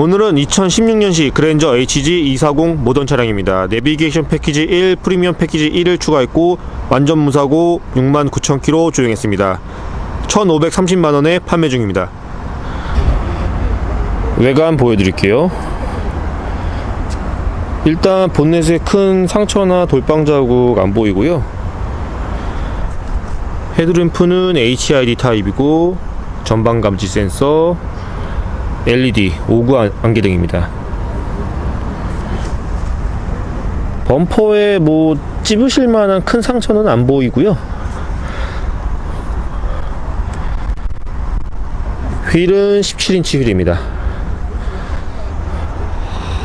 오늘은 2016년식 그랜저 HG240 모던 차량입니다. 내비게이션 패키지 1, 프리미엄 패키지 1을 추가했고 완전 무사고 69,000km 조용했습니다. 1,530만원에 판매 중입니다. 외관 보여드릴게요. 일단 본넷에 큰 상처나 돌빵 자국 안 보이고요. 헤드램프는 HID 타입이고 전방 감지 센서, LED 5구 안- 안개등입니다. 범퍼에 뭐 찝으실 만한 큰 상처는 안 보이고요. 휠은 17인치 휠입니다.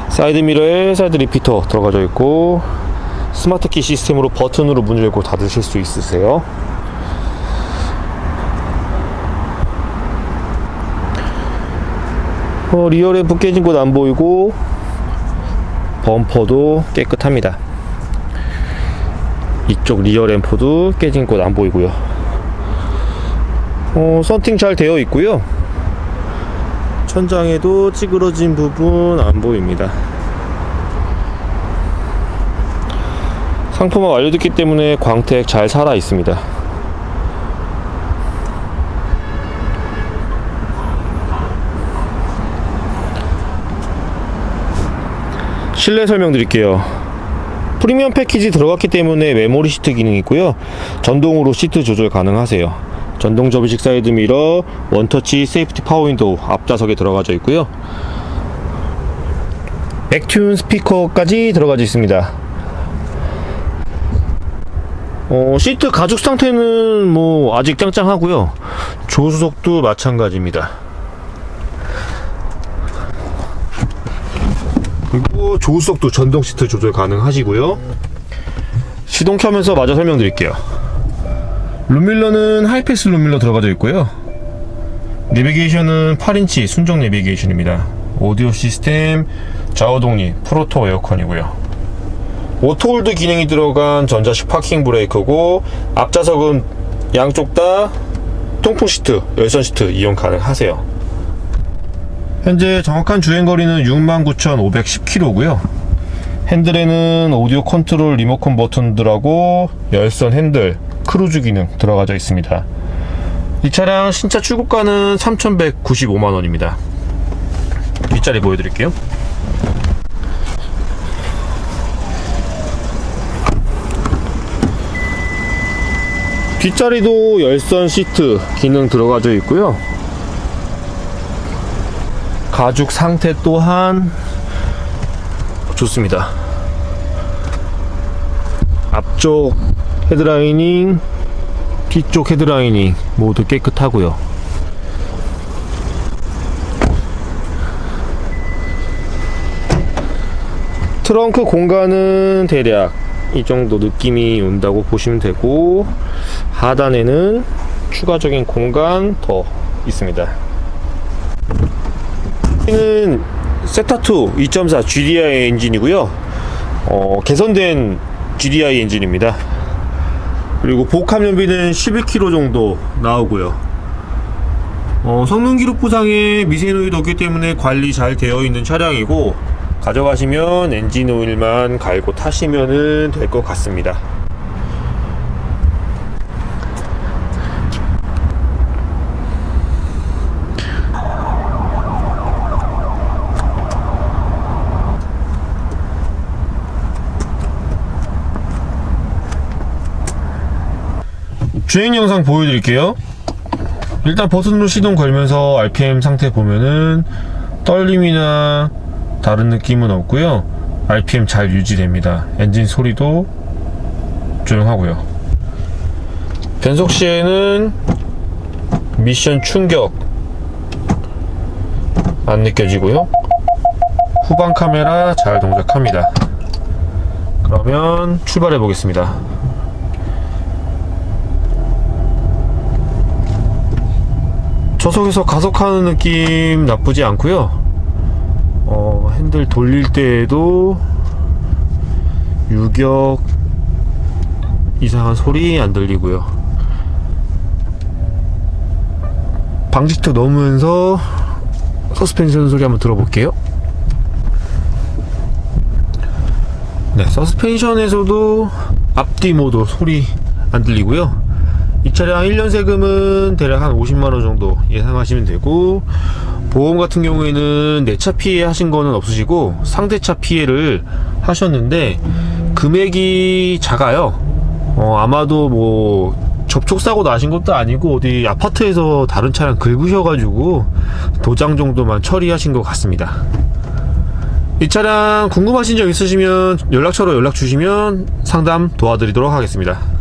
사이드 미러에 사이드 리피터 들어가져 있고 스마트 키 시스템으로 버튼으로 문을 열고 닫으실 수 있으세요. 어, 리어 램프 깨진 곳 안 보이고 범퍼도 깨끗합니다. 이쪽 리어 램프도 깨진 곳 안 보이고요. 어, 썬팅 잘 되어 있고요. 천장에도 찌그러진 부분 안 보입니다. 상품화 완료됐기 때문에 광택 잘 살아 있습니다. 실내 설명드릴게요. 프리미엄 패키지 들어갔기 때문에 메모리 시트 기능이 있고요. 전동으로 시트 조절 가능하세요. 전동 접이식 사이드 미러, 원터치 세이프티 파워 윈도우 앞좌석에 들어가져 있고요. 액튠 스피커까지 들어가져 있습니다. 어, 시트 가죽 상태는 뭐 아직 짱짱하고요. 조수석도 마찬가지입니다. 그리고 조수석도 전동 시트 조절 가능하시고요. 시동 켜면서 마저 설명드릴게요. 룸밀러는 하이패스 룸밀러 들어가져 있고요. 내비게이션은 8인치 순정 내비게이션입니다. 오디오 시스템, 좌우 독립, 프로토 에어컨이고요. 오토홀드 기능이 들어간 전자식 파킹 브레이크고 앞좌석은 양쪽 다 통풍 시트, 열선 시트 이용 가능하세요. 현재 정확한 주행거리는 69,510km고요. 핸들에는 오디오 컨트롤 리모컨 버튼들하고 열선 핸들, 크루즈 기능 들어가져 있습니다. 이 차량 신차 출고가는 3,195만원입니다. 뒷자리 보여드릴게요. 뒷자리도 열선 시트 기능 들어가져 있고요. 가죽 상태 또한 좋습니다. 앞쪽 헤드라이닝, 뒤쪽 헤드라이닝 모두 깨끗하고요. 트렁크 공간은 대략 이 정도 느낌이 온다고 보시면 되고 하단에는 추가적인 공간 더 있습니다. 는 세타2 2.4 GDI 엔진이고요. 어, 개선된 GDI 엔진입니다. 그리고 복합 연비는 11km 정도 나오고요. 어, 성능 기록 부상에 미세노이도 없기 때문에 관리 잘 되어 있는 차량이고 가져가시면 엔진 오일만 갈고 타시면 될 것 같습니다. 주행 영상 보여드릴게요. 일단 버튼으로 시동 걸면서 RPM 상태 보면은 떨림이나 다른 느낌은 없고요. RPM 잘 유지됩니다. 엔진 소리도 조용하고요. 변속 시에는 미션 충격 안 느껴지고요. 후방 카메라 잘 동작합니다. 그러면 출발해 보겠습니다. 저속에서 가속하는 느낌 나쁘지 않고요. 어, 핸들 돌릴 때에도 유격 이상한 소리 안 들리고요. 방지턱 넘으면서 서스펜션 소리 한번 들어볼게요. 네, 서스펜션에서도 앞뒤 모두 소리 안 들리고요. 이 차량 1년 세금은 대략 한 50만원 정도 예상하시면 되고, 보험 같은 경우에는 내 차 피해 하신 거는 없으시고, 상대차 피해를 하셨는데, 금액이 작아요. 어, 아마도 뭐, 접촉사고 나신 것도 아니고, 어디 아파트에서 다른 차량 긁으셔가지고, 도장 정도만 처리하신 것 같습니다. 이 차량 궁금하신 점 있으시면 연락처로 연락 주시면 상담 도와드리도록 하겠습니다.